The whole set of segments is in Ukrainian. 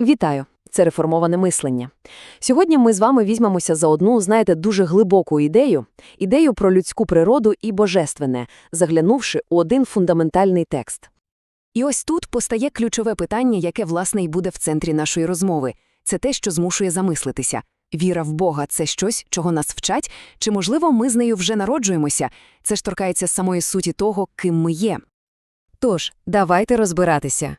Вітаю! Це реформоване мислення. Сьогодні ми з вами візьмемося за одну, знаєте, дуже глибоку ідею, ідею про людську природу і божественне, заглянувши у один фундаментальний текст. І ось тут постає ключове питання, яке, власне, і буде в центрі нашої розмови. Це те, що змушує замислитися. Віра в Бога – це щось, чого нас вчать, чи, можливо, ми з нею вже народжуємося? Це ж торкається самої суті того, ким ми є. Тож, давайте розбиратися.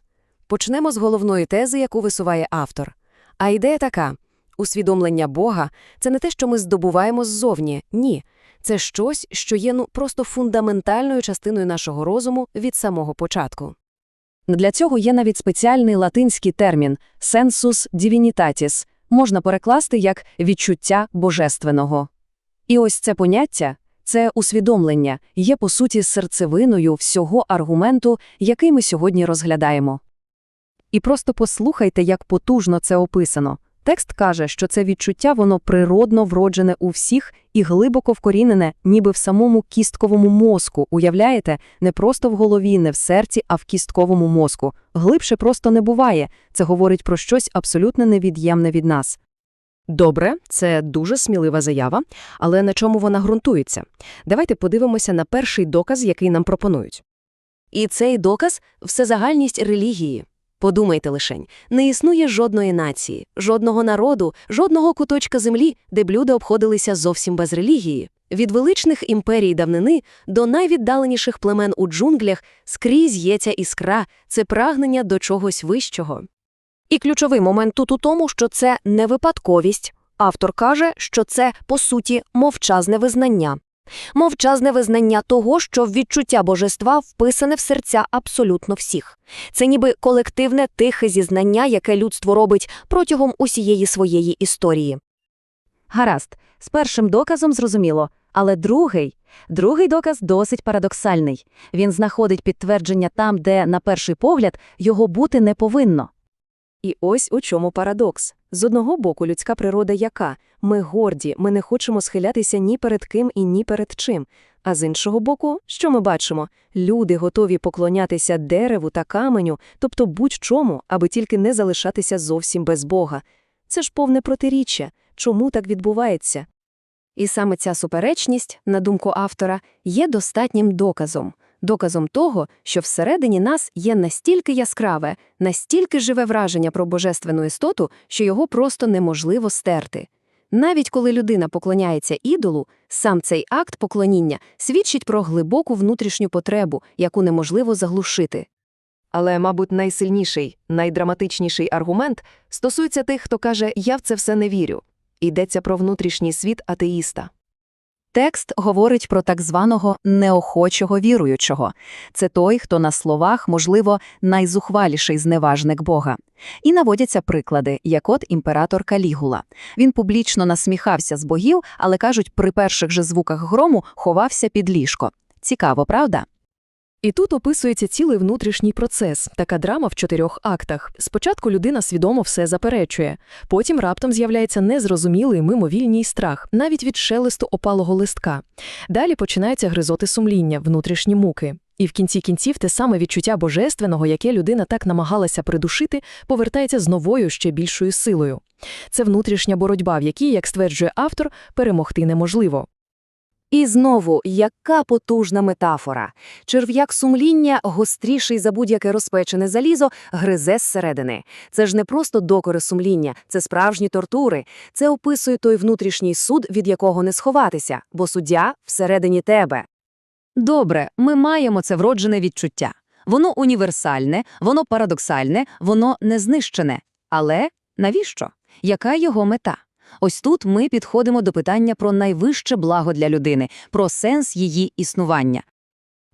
Почнемо з головної тези, яку висуває автор. А ідея така: усвідомлення Бога це не те, що ми здобуваємо ззовні, ні. Це щось, що є ну просто фундаментальною частиною нашого розуму від самого початку. Для цього є навіть спеціальний латинський термін sensus divinitatis, можна перекласти як відчуття божественного. І ось це поняття, це усвідомлення, є по суті серцевиною всього аргументу, який ми сьогодні розглядаємо. І просто послухайте, як потужно це описано. Текст каже, що це відчуття воно природно вроджене у всіх і глибоко вкорінене, ніби в самому кістковому мозку. Уявляєте, не просто в голові, не в серці, а в кістковому мозку. Глибше просто не буває. Це говорить про щось абсолютно невід'ємне від нас. Добре, це дуже смілива заява, але на чому вона ґрунтується? Давайте подивимося на перший доказ, який нам пропонують. І цей доказ – всезагальність релігії. Подумайте лишень, не існує жодної нації, жодного народу, жодного куточка землі, де б люди обходилися зовсім без релігії. Від величних імперій давнини до найвіддаленіших племен у джунглях скрізь є ця іскра, це прагнення до чогось вищого. І ключовий момент тут у тому, що це не випадковість. Автор каже, що це, по суті, мовчазне визнання. Мовчазне визнання того, що відчуття божества вписане в серця абсолютно всіх. Це ніби колективне тихе зізнання, яке людство робить протягом усієї своєї історії. Гаразд, з першим доказом зрозуміло, але другий, другий доказ досить парадоксальний. Він знаходить підтвердження там, де, на перший погляд, його бути не повинно. І ось у чому парадокс. З одного боку, людська природа яка? Ми горді, ми не хочемо схилятися ні перед ким і ні перед чим. А з іншого боку, що ми бачимо? Люди готові поклонятися дереву та каменю, тобто будь-чому, аби тільки не залишатися зовсім без Бога. Це ж повне протиріччя. Чому так відбувається? І саме ця суперечність, на думку автора, є достатнім доказом. Доказом того, що всередині нас є настільки яскраве, настільки живе враження про божественну істоту, що його просто неможливо стерти. Навіть коли людина поклоняється ідолу, сам цей акт поклоніння свідчить про глибоку внутрішню потребу, яку неможливо заглушити. Але, мабуть, найсильніший, найдраматичніший аргумент стосується тих, хто каже «я в це все не вірю». Йдеться про внутрішній світ атеїста. Текст говорить про так званого неохочого віруючого. Це той, хто на словах, можливо, найзухваліший зневажник Бога. І наводяться приклади, як от імператор Калігула. Він публічно насміхався з богів, але, кажуть, при перших же звуках грому ховався під ліжко. Цікаво, правда? І тут описується цілий внутрішній процес, така драма в чотирьох актах. Спочатку людина свідомо все заперечує, потім раптом з'являється незрозумілий мимовільній страх, навіть від шелесту опалого листка. Далі починаються гризоти сумління, внутрішні муки. І в кінці кінців те саме відчуття божественного, яке людина так намагалася придушити, повертається з новою ще більшою силою. Це внутрішня боротьба, в якій, як стверджує автор, перемогти неможливо. І знову, яка потужна метафора. Черв'як сумління, гостріший за будь-яке розпечене залізо, гризе зсередини. Це ж не просто докори сумління, це справжні тортури. Це описує той внутрішній суд, від якого не сховатися, бо суддя всередині тебе. Добре, ми маємо це вроджене відчуття. Воно універсальне, воно парадоксальне, воно незнищене. Але навіщо? Яка його мета? Ось тут ми підходимо до питання про найвище благо для людини, про сенс її існування.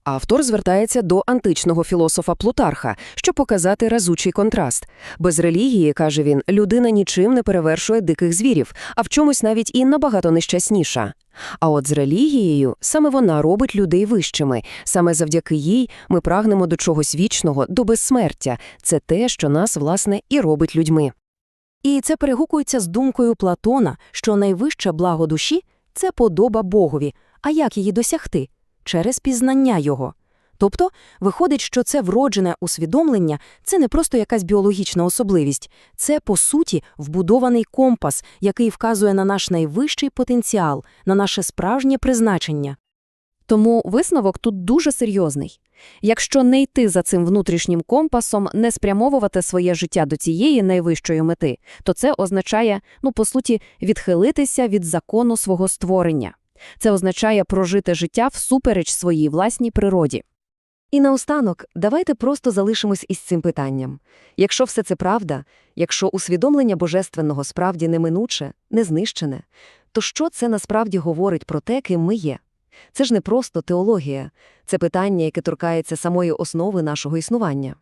Автор звертається до античного філософа Плутарха, щоб показати разучий контраст. Без релігії, каже він, людина нічим не перевершує диких звірів, а в чомусь навіть і набагато нещасніша. А от з релігією саме вона робить людей вищими. Саме завдяки їй ми прагнемо до чогось вічного, до безсмертя. Це те, що нас, власне, і робить людьми. І це перегукується з думкою Платона, що найвище благо душі це подоба Богові. А як її досягти? Через пізнання його. Тобто, виходить, що це вроджене усвідомлення – це не просто якась біологічна особливість. Це, по суті, вбудований компас, який вказує на наш найвищий потенціал, на наше справжнє призначення. Тому висновок тут дуже серйозний. Якщо не йти за цим внутрішнім компасом, не спрямовувати своє життя до цієї найвищої мети, то це означає, ну, по суті, відхилитися від закону свого створення. Це означає прожити життя всупереч своїй власній природі. І наостанок, давайте просто залишимось із цим питанням. Якщо все це правда, якщо усвідомлення божественного справді неминуче, не знищене, то що це насправді говорить про те, ким ми є? Це ж не просто теологія, це питання, яке торкається самої основи нашого існування.